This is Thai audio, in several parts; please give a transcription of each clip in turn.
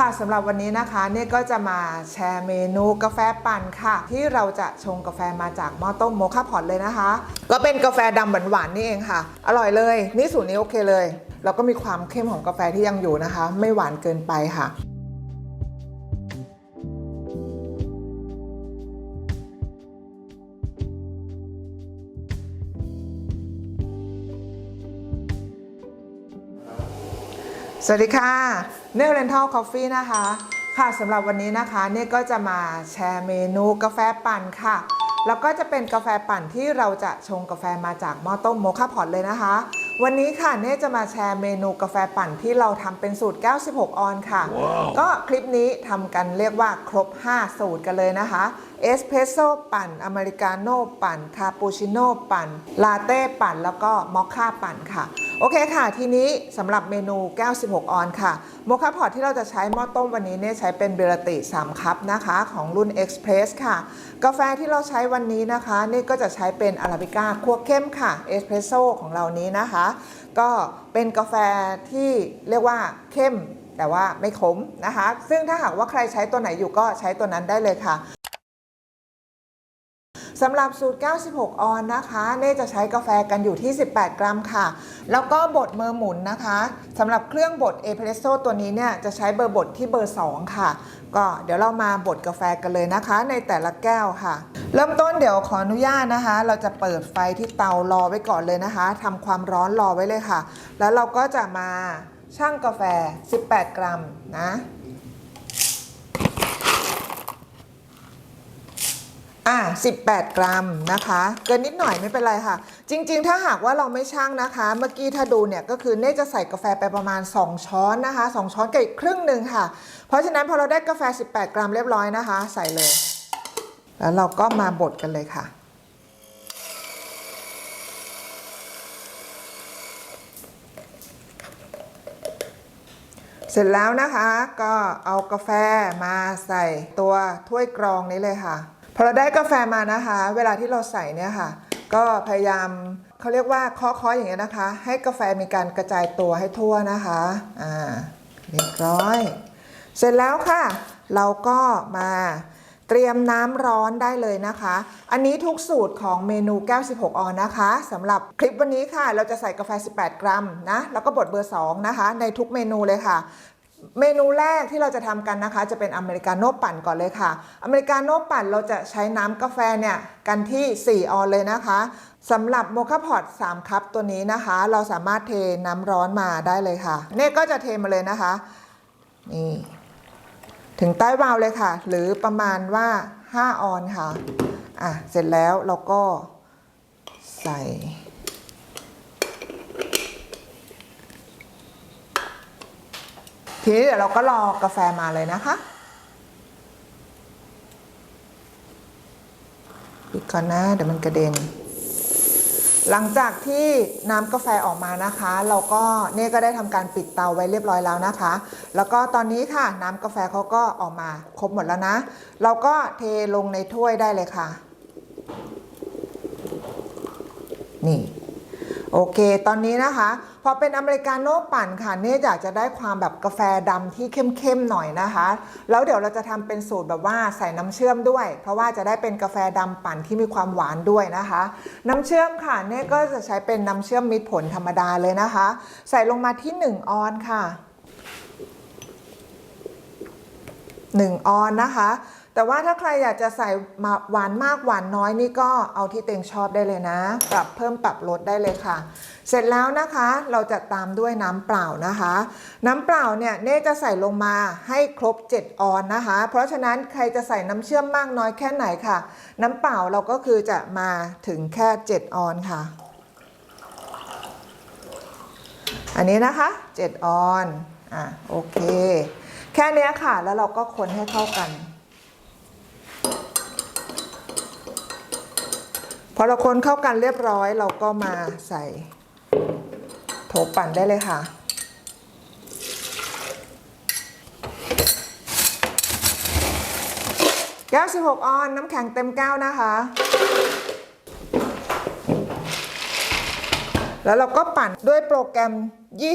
ค่ะสำหรับวันนี้นะคะเนี่ยก็จะมาแชร์เมนูกาแฟปั่นค่ะ ที่เราจะชงกาแฟมาจากหม้อต้มโมคาพอตเลยนะคะ ก็เป็นกาแฟดำหวานๆนี่เองค่ะ อร่อยเลย นี่สูตรนี้โอเคเลย แล้วก็มีความเข้มของกาแฟที่ยังอยู่นะคะ ไม่หวานเกินไปค่ะสวัสดีค่ะ เน l เรนทัลคอฟฟี่นะคะ ค่ะสำหรับวันนี้นะคะเนี่ยก็จะมาแชร์เมนูกาแฟปั่นค่ะ แล้วก็จะเป็นกาแฟปั่นที่เราจะชงกาแฟมาจากหม้อต้มโมคาพอตเลยนะคะ วันนี้ค่ะเนี่ยจะมาแชร์เมนูกาแฟปั่นที่เราทำเป็นสูตร 96 ออนค่ะก็คลิปนี้ทำกันเรียกว่าครบ 5 สูตรกันเลยนะคะเอสเพรสโซ่ปั่น อเมริกาโน่ปั่น คาปูชิโน่ปั่น ลาเต้ปั่น แล้วก็มอคค่าปั่นค่ะ โอเคค่ะ ทีนี้สำหรับเมนู96ออนค่ะ โมคาพอตที่เราจะใช้หม้อต้มวันนี้เนี่ยใช้เป็นเบลติ 3 คัพนะคะ ของรุ่น Express ค่ะ กาแฟที่เราใช้วันนี้นะคะ นี่ก็จะใช้เป็นอาราบิก้าคั่วเข้มค่ะเอสเพรสโซ่ของเรานี้นะคะ ก็เป็นกาแฟที่เรียกว่าเข้มแต่ว่าไม่ขมนะคะ ซึ่งถ้าหากว่าใครใช้ตัวไหนอยู่ก็ใช้ตัวนั้นได้เลยค่ะ สำหรับสูตร 96 ออนนะคะเน่จะใช้กาแฟกันอยู่ที่ 18 กรัมค่ะ แล้วก็บดเมือหมุนนะคะสำหรับเครื่องบดเอเพรสโซตัวนี้เนี่ยจะใช้เบอร์บดที่เบอร์ 2 ค่ะ ก็เดี๋ยวเรามาบดกาแฟกันเลยนะคะ ในแต่ละแก้วค่ะ เริ่มต้นเดี๋ยวขออนุญาตนะคะ เราจะเปิดไฟที่เตารอไว้ก่อนเลยนะคะทำความร้อนรอไว้เลยค่ะ แล้วเราก็จะมาชั่งกาแฟ 18 กรัมนะ อะ18 กรัมนะคะ เกินนิดหน่อยไม่เป็นไรค่ะ จริง ๆ ถ้าหากว่าเราไม่ช่างนะคะ เมื่อกี้ถ้าดูเนี่ยก็คือเน่จะใส่กาแฟไปประมาณ 2 ช้อนนะคะ 2 ช้อนกับอีกครึ่งหนึ่งค่ะ เพราะฉะนั้นพอเราได้กาแฟ 18 กรัมเรียบร้อยนะคะ ใส่เลย แล้วเราก็มาบดกันเลยค่ะเสร็จแล้วนะคะก็เอากาแฟมาใส่ตัวถ้วยกรองนี้เลยค่ะ พอเราได้กาแฟมานะคะ เวลาที่เราใส่เนี่ยค่ะ ก็พยายามเขาเรียกว่าเคาะๆอย่างเงี้ยนะคะ ให้กาแฟมีการกระจายตัวให้ทั่วนะคะอ่าเรียบร้อย เสร็จแล้วค่ะ เราก็มาเตรียมน้ำร้อนได้เลยนะคะ อันนี้ทุกสูตรของเมนู96ออนนะคะสำหรับคลิปวันนี้ค่ะ เราจะใส่กาแฟ 18 กรัมนะ แล้วก็บดเบอร์ 2 นะคะ ในทุกเมนูเลยค่ะ เมนูแรกที่เราจะทำกันนะคะ จะเป็นอเมริกาโน่ปั่นก่อนเลยค่ะ อเมริกาโน่ปั่นเราจะใช้น้ำกาแฟเนี่ยกันที่ 4 ออนเลยนะคะสำหรับโมคาพอต3คัพตัวนี้นะคะ เราสามารถเทน้ำร้อนมาได้เลยค่ะเนี่ยก็จะเทมาเลยนะคะนี่ถึงใต้วาล์วเลยค่ะ หรือประมาณว่า 5 ออนค่ะอะ เสร็จแล้วเราก็ใส่ ทีนี้เดี๋ยวเราก็รอกาแฟมาเลยนะคะปิดก่อนนะเดี๋ยวมันกระเด็น หลังจากที่น้ำกาแฟออกมานะคะ เราก็เนี่ยก็ได้ทำการปิดเตาไว้เรียบร้อยแล้วนะคะ แล้วก็ตอนนี้ค่ะน้ำกาแฟเขาก็ออกมาครบหมดแล้วนะ เราก็เทลงในถ้วยได้เลยค่ะ นี่ โอเค ตอนนี้นะคะ พอเป็นอเมริกาโน่ปั่นค่ะเนี่ยอยากจะได้ความแบบกาแฟดำที่เข้มๆหน่อยนะคะ แล้วเดี๋ยวเราจะทำเป็นสูตรแบบว่าใส่น้ำเชื่อมด้วย เพราะว่าจะได้เป็นกาแฟดำปั่นที่มีความหวานด้วยนะคะ น้ำเชื่อมค่ะเนี่ยก็จะใช้เป็นน้ำเชื่อมมิตรผลธรรมดาเลยนะคะ ใส่ลงมาที่ 1 ออนค่ะ 1 ออนนะคะ แต่ว่าถ้าใครอยากจะใส่มาหวานมากหวานน้อยนี่ก็เอาที่เต็งชอบได้เลยนะ ปรับเพิ่มปรับลดได้เลยค่ะ เสร็จแล้วนะคะเราจะตามด้วยน้ำเปล่านะคะ น้ำเปล่าเนี่ยเน่จะใส่ลงมาให้ครบ 7 ออนนะคะ เพราะฉะนั้นใครจะใส่น้ำเชื่อมมากน้อยแค่ไหนค่ะ น้ำเปล่าเราก็คือจะมาถึงแค่ 7 ออนค่ะ อันนี้นะคะ 7 ออนอะโอเค แค่นี้ค่ะแล้วเราก็คนให้เข้ากัน พอเราคนเข้ากันเรียบร้อยเราก็มาใส่โถปั่นได้เลยค่ะ แก้ว 16 ออน น้ำแข็งเต็มแก้วนะคะ แล้วเราก็ปั่นด้วยโปรแกรม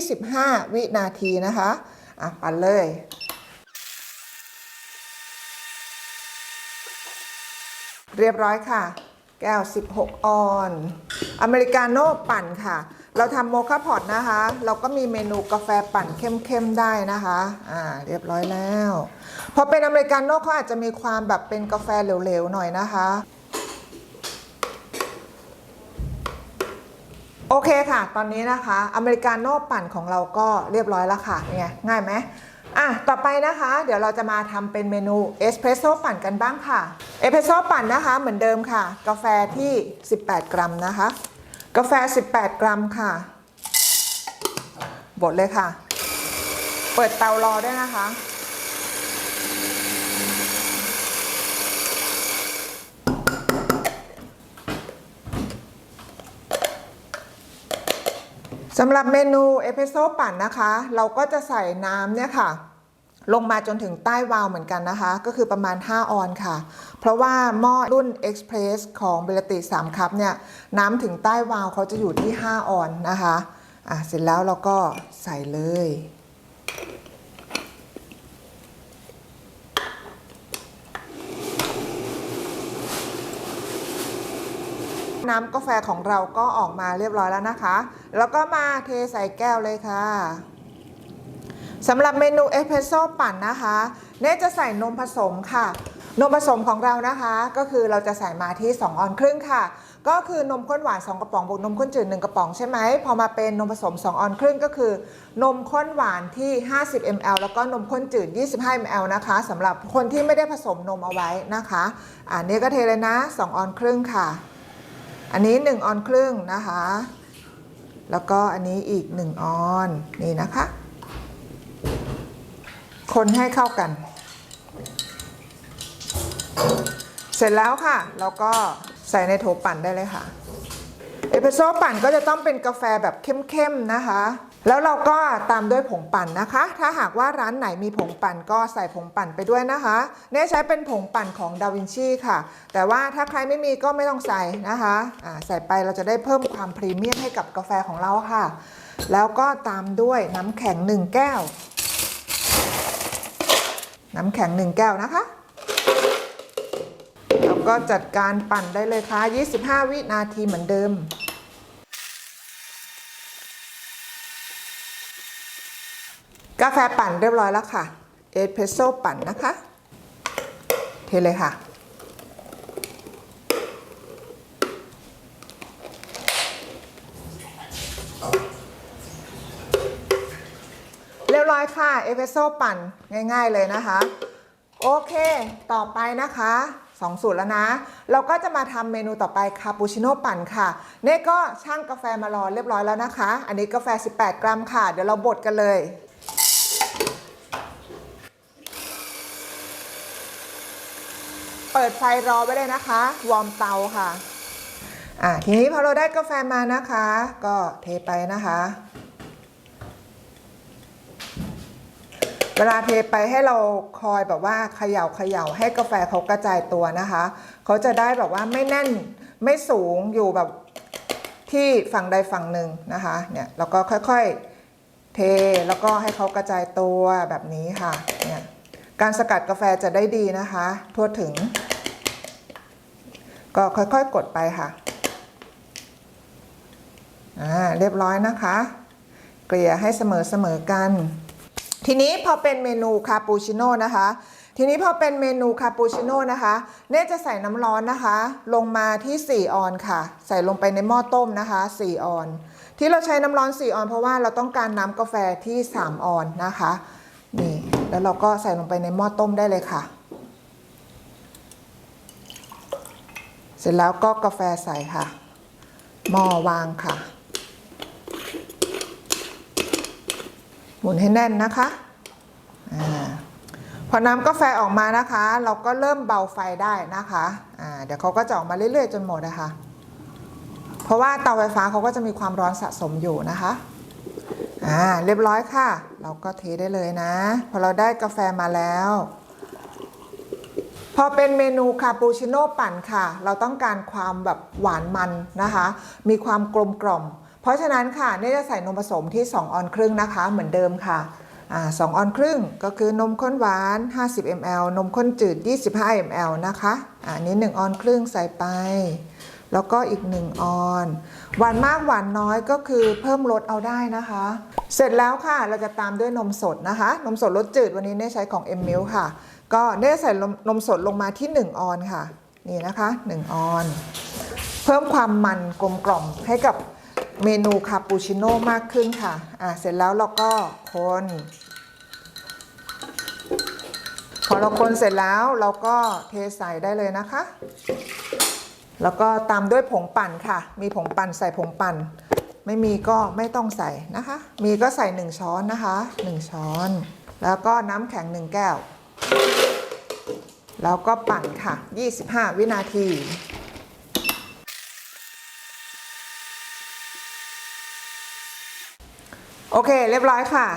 25 วินาทีนะคะ อะ ปั่นเลยเรียบร้อยค่ะ แก้ว 16 ออน อเมริกาโน่ปั่นค่ะ เราทำโมคาพอตนะคะ เราก็มีเมนูกาแฟปั่นเข้มๆได้นะคะ อ่า เรียบร้อยแล้ว พอเป็นอเมริกาโน่เขาอาจจะมีความแบบเป็นกาแฟเหลวๆหน่อยนะคะ โอเคค่ะ ตอนนี้นะคะ อเมริกาโน่ปั่นของเราก็เรียบร้อยแล้วค่ะ เนี่ย ง่ายไหม อะ ต่อไปนะคะ เดี๋ยวเราจะมาทำเป็นเมนูเอสเพรสโซ่ปั่นกันบ้างค่ะ เอสเพรสโซ่ปั่นนะคะ เหมือนเดิมค่ะ กาแฟที่ 18 กรัมนะคะ กาแฟ 18 กรัมค่ะ บดเลยค่ะ เปิดเตารอด้วยนะคะ สำหรับเมนูเอสเพรสโซ่ปั่นนะคะ เราก็จะใส่น้ำเนี่ยค่ะ ลงมาจนถึงใต้วาล์วเหมือนกันนะคะ ก็คือประมาณ 5 ออนค่ะ เพราะว่าหม้อรุ่น Express ของเบลติ3คัพเนี่ยน้ำถึงใต้วาล์วเขาจะอยู่ที่ 5 ออนนะคะอะเสร็จแล้วเราก็ใส่เลย น้ำกาแฟของเราก็ออกมาเรียบร้อยแล้วนะคะ แล้วก็มาเทใส่แก้วเลยค่ะสำหรับเมนูเอสเพรสโซ่ปั่นนะคะเน่จะใส่นมผสมค่ะ นมผสมของเรานะคะ ก็คือเราจะใส่มาที่ 2 ออนครึ่งค่ะ ก็คือนมข้นหวาน 2 กระป๋องบวกนมข้นจืด 1 กระป๋องใช่ไหม พอมาเป็นนมผสม 2 ออนครึ่งก็คือ นมข้นหวานที่ 50 ml แล้วก็นมข้นจืด 25 ml นะคะสำหรับคนที่ไม่ได้ผสมนมเอาไว้นะคะ อันนี้ก็เทเลยนะ 2 ออนครึ่งค่ะ อันนี้ 1 ออนครึ่งนะคะ แล้วก็อันนี้อีก 1 ออนนี่นะคะ คนให้เข้ากัน เสร็จแล้วค่ะ เราก็ใส่ในโถปั่นได้เลยค่ะ เอสเปรสโซ่ปั่นก็จะต้องเป็นกาแฟแบบเข้มๆนะคะ แล้วเราก็ตามด้วยผงปั่นนะคะ ถ้าหากว่าร้านไหนมีผงปั่นก็ใส่ผงปั่นไปด้วยนะคะเนี่ยใช้เป็นผงปั่นของดาวินชีค่ะ แต่ว่าถ้าใครไม่มีก็ไม่ต้องใส่นะคะอ่าใส่ไปเราจะได้เพิ่มความพรีเมียมให้กับกาแฟของเราค่ะ แล้วก็ตามด้วยน้ำแข็ง 1 แก้ว น้ำแข็ง 1 แก้วนะคะแล้วก็จัดการปั่นได้เลยค่ะ 25 วินาทีเหมือนเดิม กาแฟปั่นเรียบร้อยแล้วค่ะ เอสเพรสโซ่ปั่นนะคะ เทเลยค่ะ เรียบร้อยค่ะ เอสเพรสโซ่ปั่นง่ายๆเลยนะคะ โอเค ต่อไปนะคะสองสูตรแล้วนะ เราก็จะมาทำเมนูต่อไปคาปูชิโน่ปั่นค่ะเน่ก็ช่างกาแฟมารอเรียบร้อยแล้วนะคะ อันนี้กาแฟ 18 กรัมค่ะ เดี๋ยวเราบดกันเลย เปิดไฟรอไว้เลยนะคะ วอร์มเตาค่ะอะทีนี้พอเราได้กาแฟมานะคะ ก็เทไปนะคะ เวลาเทไปให้เราคอยแบบว่าเขย่าเขย่าให้กาแฟเขากระจายตัวนะคะ เขาจะได้แบบว่าไม่แน่นไม่สูงอยู่แบบที่ฝั่งใดฝั่งหนึ่งนะคะเนี่ยเราก็ค่อยๆเทแล้วก็ให้เขากระจายตัวแบบนี้ค่ะเนี่ย การสกัดกาแฟจะได้ดีนะคะ ทั่วถึง ก็ค่อยๆกดไปค่ะอ่าเรียบร้อยนะคะ เกลี่ยให้เสมอๆกัน ทีนี้พอเป็นเมนูคาปูชิโน่นะคะทีนี้พอเป็นเมนูคาปูชิโน่นะคะ เน่จะใส่น้ำร้อนนะคะ ลงมาที่ 4 ออนค่ะ ใส่ลงไปในหม้อต้มนะคะ 4 ออน ที่เราใช้น้ำร้อน 4 ออน เพราะว่าเราต้องการน้ำกาแฟที่ 3 ออนนะคะ นี่ แล้วเราก็ใส่ลงไปในหม้อต้มได้เลยค่ะ เสร็จแล้วก็กาแฟใส่ค่ะ หม้อวางค่ะ หมุนให้แน่นนะคะอพอน้ำกาแฟออกมานะคะ เราก็เริ่มเบาไฟได้นะคะอ่าเดี๋ยวเขาก็จะออกมาเรื่อยๆ จนหมดนะคะ เพราะว่าเตาไฟฟ้าเขาก็จะมีความร้อนสะสมอยู่นะคะ อ่าเรียบร้อยค่ะ เราก็เทได้เลยนะ พอเราได้กาแฟมาแล้ว พอเป็นเมนูคาปูชิโน่ปั่นค่ะ เราต้องการความแบบหวานมันนะคะ มีความกลมกล่อม เพราะฉะนั้นค่ะนี่จะใส่นมผสมที่ 2 ออนครึ่งนะคะ เหมือนเดิมค่ะอ่าสองออนครึ่งก็คือนมข้นหวาน 50 ml นมข้นจืด 25 ml นะคะอะอันนี้ 1 ออนครึ่งใส่ไป แล้วก็อีก 1 ออน หวานมากหวานน้อยก็คือเพิ่มรสเอาได้นะคะ เสร็จแล้วค่ะเราจะตามด้วยนมสดนะคะ นมสดรสจืดวันนี้เน่ใช้ของ M m i l ค่ะ ก็เน่ใส่นมนมสดลงมาที่ 1 ออนค่ะ นี่นะคะ 1 ออน เพิ่มความมันกลมกล่อมให้กับเมนูคาปูชิโน่มากขึ้นค่ะอะเสร็จแล้วเราก็คนพอเราคนเสร็จแล้วเราก็เทใส่ได้เลยนะคะ แล้วก็ตามด้วยผงปั่นค่ะ มีผงปั่นใส่ผงปั่น ไม่มีก็ไม่ต้องใส่นะคะ มีก็ใส่ 1 ช้อนนะคะ 1 ช้อน แล้วก็น้ำแข็ง 1 แก้ว แล้วก็ปั่นค่ะ 25 วินาทีโอเค เรียบร้อยค่ะ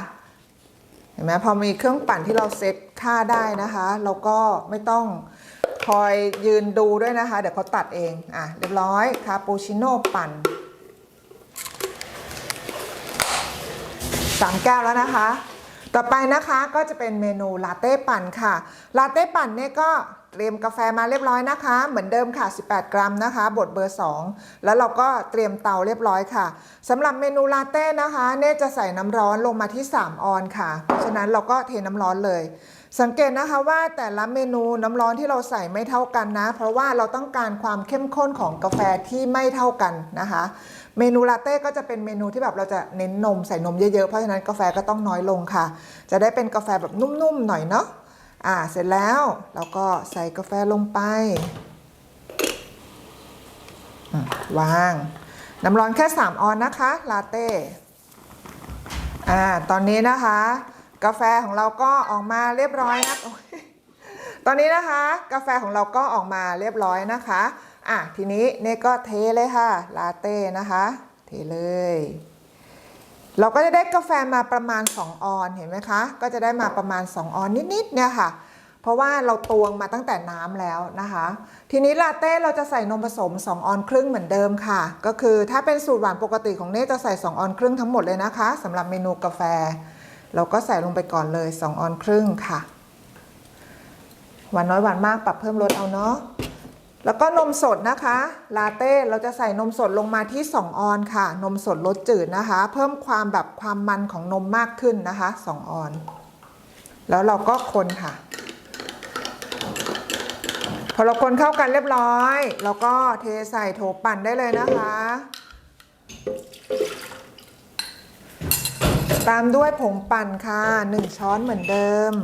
เห็นไหมพอมีเครื่องปั่นที่เราเซตค่าได้นะคะ เราก็ไม่ต้อง คอยยืนดูด้วยนะคะ เดี๋ยวเขาตัดเอง อะ เรียบร้อย คาปูชิโน่ปั่นสามแก้วแล้วนะคะ ต่อไปนะคะก็จะเป็นเมนูลาเต้ปั่นค่ะ ลาเต้ปั่นเนี่ยก็เตรียมกาแฟมาเรียบร้อยนะคะ เหมือนเดิมค่ะ 18 กรัมนะคะ บดเบอร์ 2 แล้วเราก็เตรียมเตาเรียบร้อยค่ะสำหรับเมนูลาเต้นะคะ เน่จะใส่น้ำร้อนลงมาที่ 3 ออนค่ะ เพราะฉะนั้นเราก็เทน้ำร้อนเลย สังเกตนะคะว่าแต่ละเมนูน้ำร้อนที่เราใส่ไม่เท่ากันนะ เพราะว่าเราต้องการความเข้มข้นของกาแฟที่ไม่เท่ากันนะคะ เมนูลาเต้ก็จะเป็นเมนูที่แบบเราจะเน้นนมใส่นมเยอะๆ เพราะฉะนั้นกาแฟก็ต้องน้อยลงค่ะ จะได้เป็นกาแฟแบบนุ่มๆหน่อยเนาะอ่าเสร็จแล้วเราก็ใส่กาแฟลงไปวาง น้ำร้อนแค่ 3 ออนนะคะ ลาเต้อ่าตอนนี้นะคะ กาแฟของเราก็ออกมาเรียบร้อยนะตอนนี้นะคะ กาแฟของเราก็ออกมาเรียบร้อยนะคะอะทีนี้เน่ก็เทเลยค่ะลาเต้นะคะเทเลย เราก็จะได้กาแฟมาประมาณ 2 ออนเห็นไหมคะ ก็จะได้มาประมาณ 2 ออนนิดๆเนี่ยค่ะเพราะว่าเราตวงมาตั้งแต่น้ำแล้วนะคะ ทีนี้ลาเต้เราจะใส่นมผสม 2 ออนครึ่งเหมือนเดิมค่ะ ก็คือถ้าเป็นสูตรหวานปกติของเน่จะใส่ 2 ออนครึ่งทั้งหมดเลยนะคะสำหรับเมนูกาแฟ เราก็ใส่ลงไปก่อนเลย 2 ออนครึ่งค่ะ หวานน้อยหวานมากปรับเพิ่มรสเอาเนาะ แล้วก็นมสดนะคะ ลาเต้เราจะใส่นมสดลงมาที่ 2 ออนค่ะ นมสดรสจืดนะคะ เพิ่มความแบบความมันของนมมากขึ้นนะคะ 2 ออน แล้วเราก็คนค่ะ พอเราคนเข้ากันเรียบร้อย เราก็เทใส่โถปั่นได้เลยนะคะ ตามด้วยผงปั่นค่ะ 1 ช้อนเหมือนเดิม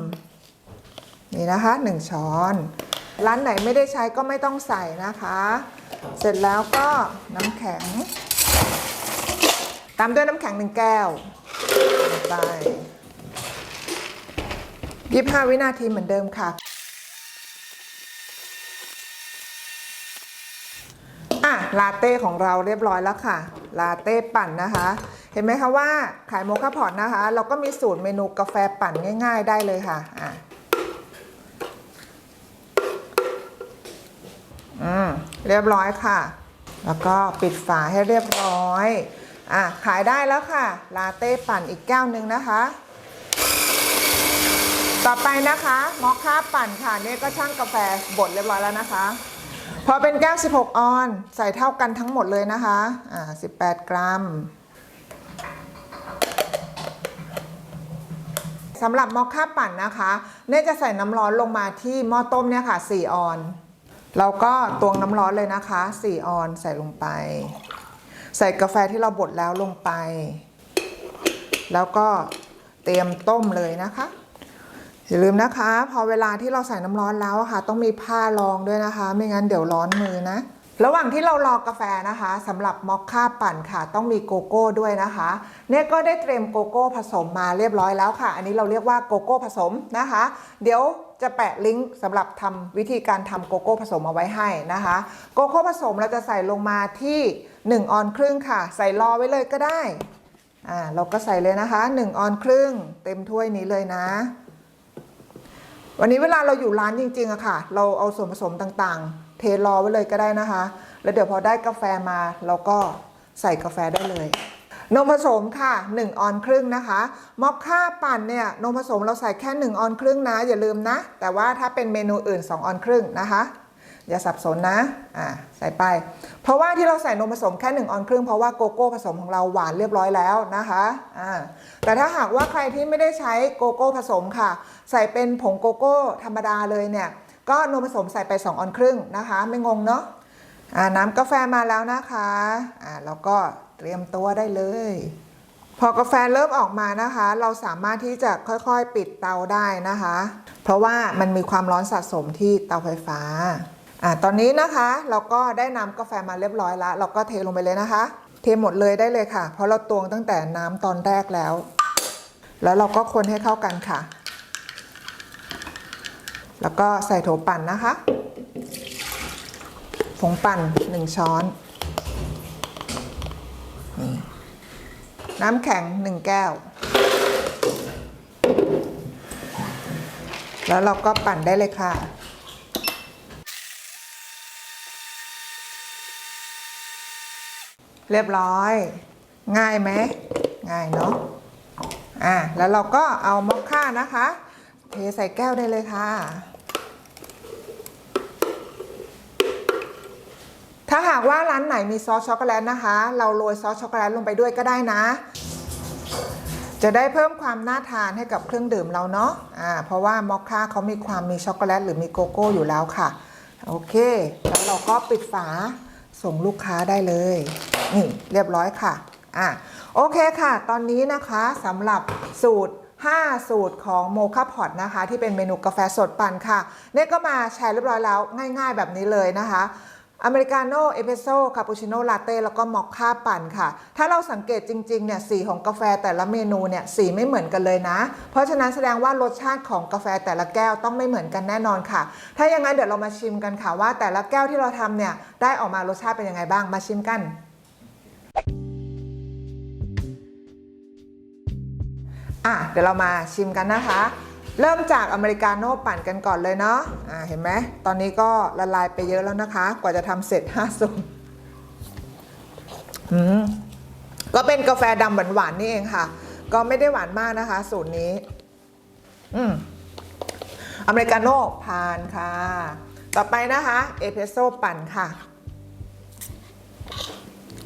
นี่นะคะ 1 ช้อน ร้านไหนไม่ได้ใช้ก็ไม่ต้องใส่นะคะ เสร็จแล้วก็น้ำแข็ง ตามด้วยน้ำแข็งหนึ่งแก้วลงไป25วินาทีเหมือนเดิมค่ะอะลาเต้ของเราเรียบร้อยแล้วค่ะ ลาเต้ปั่นนะคะ เห็นไหมคะว่าขายโมคาพอตนะคะ เราก็มีสูตรเมนูกาแฟปั่นง่าย ๆ ได้เลยค่ะอะอืมเรียบร้อยค่ะ แล้วก็ปิดฝาให้เรียบร้อยอะขายได้แล้วค่ะ ลาเต้ปั่นอีกแก้วหนึ่งนะคะ ต่อไปนะคะมอคค่าปั่นค่ะเนี่ยก็ช่างกาแฟบดเรียบร้อยแล้วนะคะ พอเป็นแก้ว 16 ออน ใส่เท่ากันทั้งหมดเลยนะคะอ่า18 กรัม สำหรับมอคค่าปั่นนะคะเนี่ยจะใส่น้ำร้อนลงมาที่หม้อต้มเนี่ยค่ะ 4 ออน เราก็ตวงน้ำร้อนเลยนะคะ 4 ออนใส่ลงไป ใส่กาแฟที่เราบดแล้วลงไป แล้วก็เตรียมต้มเลยนะคะ อย่าลืมนะคะ พอเวลาที่เราใส่น้ำร้อนแล้วค่ะ ต้องมีผ้ารองด้วยนะคะ ไม่งั้นเดี๋ยวร้อนมือนะ ระหว่างที่เรารอกาแฟนะคะสำหรับมอคค่าปั่นค่ะ ต้องมีโกโก้ด้วยนะคะ เนี่ยก็ได้เตรียมโกโก้ผสมมาเรียบร้อยแล้วค่ะ อันนี้เราเรียกว่าโกโก้ผสมนะคะ เดี๋ยวจะแปะลิงก์สำหรับทำวิธีการทำโกโก้ผสมเอาไว้ให้นะคะ โกโก้ผสมเราจะใส่ลงมาที่ 1 ออนครึ่งค่ะ ใส่รอไว้เลยก็ได้อ่าเราก็ใส่เลยนะคะ 1 ออนครึ่ง เต็มถ้วยนี้เลยนะวันนี้เวลาเราอยู่ร้านจริงๆอะค่ะ เราเอาส่วนผสมต่างๆ เทรอไว้เลยก็ได้นะคะ แล้วเดี๋ยวพอได้กาแฟมาเราก็ใส่กาแฟได้เลย นมผสมค่ะ 1 ออนครึ่งนะคะมอคค่าปั่นเนี่ยนมผสมเราใส่แค่ 1 ออนครึ่งนะ อย่าลืมนะ แต่ว่าถ้าเป็นเมนูอื่น 2 ออนครึ่งนะคะอย่าสับสนนะ อ่า ใส่ไป เพราะว่าที่เราใส่นมผสมแค่1ออนครึ่งเพราะว่าโกโก้ผสมของเราหวานเรียบร้อยแล้วนะคะ อ่า แต่ถ้าหากว่าใครที่ไม่ได้ใช้โกโก้ผสมค่ะ ใส่เป็นผงโกโก้ธรรมดาเลยเนี่ย ก็นมผสมใส่ไป 2 ออนครึ่งนะคะ ไม่งงเนาะอ่าน้ำกาแฟมาแล้วนะคะอ่าแล้วก็เตรียมตัวได้เลย พอกาแฟเริ่มออกมานะคะ เราสามารถที่จะค่อยๆปิดเตาได้นะคะ เพราะว่ามันมีความร้อนสะสมที่เตาไฟฟ้าอ่าตอนนี้นะคะเราก็ได้น้ำกาแฟมาเรียบร้อยแล้ว เราก็เทลงไปเลยนะคะ เทหมดเลยได้เลยค่ะ เพราะเราตวงตั้งแต่น้ำตอนแรกแล้ว แล้วเราก็คนให้เข้ากันค่ะ แล้วก็ใส่โถปั่นนะคะ ผงปั่น 1 ช้อน น้ำแข็ง 1 แก้ว แล้วเราก็ปั่นได้เลยค่ะเรียบร้อย ง่ายไหมง่ายเนาะอะแล้วเราก็เอามอคค่านะคะ เทใส่แก้วได้เลยค่ะ ถ้าหากว่าร้านไหนมีซอสช็อกโกแลตนะคะ เราโรยซอสช็อกโกแลตลงไปด้วยก็ได้นะ จะได้เพิ่มความน่าทานให้กับเครื่องดื่มเราเนาะอ่าเพราะว่ามอคค่าเขามีความมีช็อกโกแลตหรือมีโกโก้อยู่แล้วค่ะ โอเค แล้วเราก็ปิดฝาส่งลูกค้าได้เลย นี่เรียบร้อยค่ะอะโอเคค่ะ ตอนนี้นะคะสำหรับสูตร 5 สูตรของโมคาพอตนะคะ ที่เป็นเมนูกาแฟสดปั่นค่ะเนี่ยก็มาแชร์เรียบร้อยแล้วง่ายๆแบบนี้เลยนะคะอเมริกาโน่ เอสเปรสโซ่คาปูชิโน่ลาเต้แล้วก็มอคค่าปั่นค่ะ ถ้าเราสังเกตจริงๆเนี่ยสีของกาแฟแต่ละเมนูเนี่ยสีไม่เหมือนกันเลยนะ เพราะฉะนั้นแสดงว่ารสชาติของกาแฟแต่ละแก้วต้องไม่เหมือนกันแน่นอนค่ะ ถ้าอย่างนั้นเดี๋ยวเรามาชิมกันค่ะว่าแต่ละแก้วที่เราทำเนี่ยได้ออกมารสชาติเป็นยังไงบ้างมาชิมกัน อะเดี๋ยวเรามาชิมกันนะคะ เริ่มจากอเมริกาโน่ปั่นกันก่อนเลยเนาะอ่าเห็นไหมตอนนี้ก็ละลายไปเยอะแล้วนะคะ กว่าจะทำเสร็จ5สูตรอืมก็เป็นกาแฟดำหวานๆนี่เองค่ะ ก็ไม่ได้หวานมากนะคะ สูตรนี้ อืมอเมริกาโน่ผ่านค่ะ ต่อไปนะคะเอสเปรสโซ่ปั่นค่ะ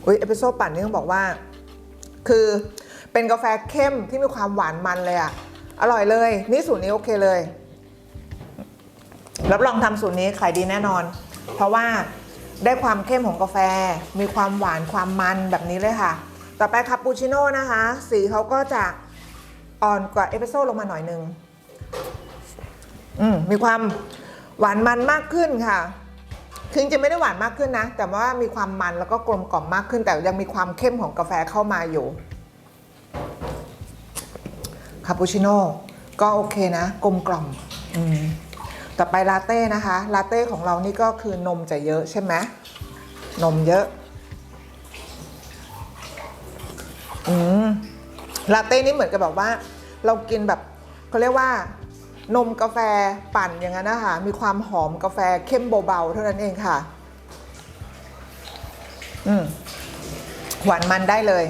อุ้ยเอสเปรสโซ่ปั่นนี่ต้องบอกว่า คือ เป็นกาแฟเข้มที่มีความหวานมันเลยอะอร่อยเลย นี่สูตรนี้โอเคเลย รับรองทำสูตรนี้ขายดีแน่นอน เพราะว่าได้ความเข้มของกาแฟ มีความหวานความมันแบบนี้เลยค่ะ ต่อไปคาปูชิโน่นะคะ สีเขาก็จะอ่อนกว่าเอสเปรสโซ่ลงมาหน่อยนึง อืมมีความหวานมันมากขึ้นค่ะคือจริงๆไม่ได้หวานมากขึ้นนะ แต่ว่ามีความมันแล้วก็กลมกล่อมมากขึ้น แต่ยังมีความเข้มของกาแฟเข้ามาอยู่ คาปูชิโน่ก็โอเคนะ กลมกล่อมอมต่อไปลาเต้นะคะ ลาเต้ของเรานี่ก็คือนมจะเยอะใช่ไหมนมเยอะ อืมลาเต้นี่เหมือนกับแบบว่า เรากินแบบเขาเรียกว่านมกาแฟปั่นอย่างนั้นนะคะมีความหอมกาแฟเข้มเบาๆเท่านั้นเองค่ะ อืมหวานมันได้เลย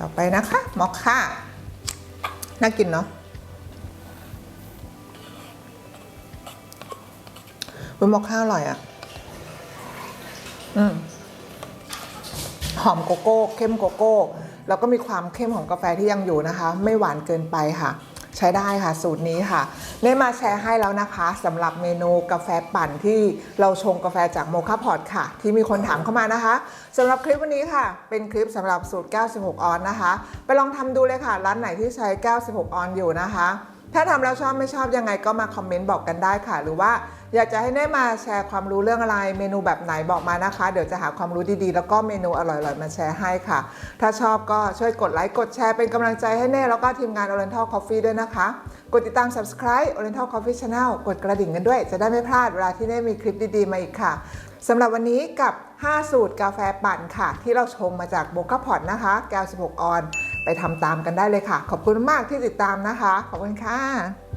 ต่อไปนะคะมอคค่า น่ากินเนาะเป็นมอคค่าอร่อยอะ่ะ อืมหอมโกโก้ เข้มโกโก้ แล้วก็มีความเข้มของกาแฟที่ยังอยู่นะคะ ไม่หวานเกินไปค่ะ ใช้ได้ค่ะ สูตรนี้ค่ะ ได้มาแชร์ให้แล้วนะคะสำหรับเมนูกาแฟปั่นที่เราชงกาแฟจากโมคาพอตค่ะ ที่มีคนถามเข้ามานะคะสำหรับคลิปวันนี้ค่ะ เป็นคลิปสำหรับสูตร 96 ออนนะคะ ไปลองทำดูเลยค่ะ ร้านไหนที่ใช้ 96 ออนอยู่นะคะ ถ้าทำแล้วชอบไม่ชอบยังไงก็มาคอมเมนต์บอกกันได้ค่ะ หรือว่าอยากจะให้ได้มาแชร์ความรู้เรื่องอะไร เมนูแบบไหนบอกมานะคะ เดี๋ยวจะหาความรู้ดีๆ แล้วก็เมนูอร่อยๆ มาแชร์ให้ค่ะ ถ้าชอบก็ช่วยกดไลค์กดแชร์เป็นกำลังใจให้เน่แล้วก็ทีมงาน Oriental Coffee ด้วยนะคะ กดติดตาม subscribe Oriental Coffee Channel กดกระดิ่งกันด้วย จะได้ไม่พลาดเวลาที่เน่มีคลิปดีๆ มาอีกค่ะสำหรับวันนี้กับ 5 สูตรกาแฟปั่นค่ะ ที่เราชงมาจากโบก a พอตนะคะ แก้ว 16 ออน ไปทำตามกันได้เลยค่ะ ขอบคุณมากที่ติดตามนะคะ ขอบคุณค่ะ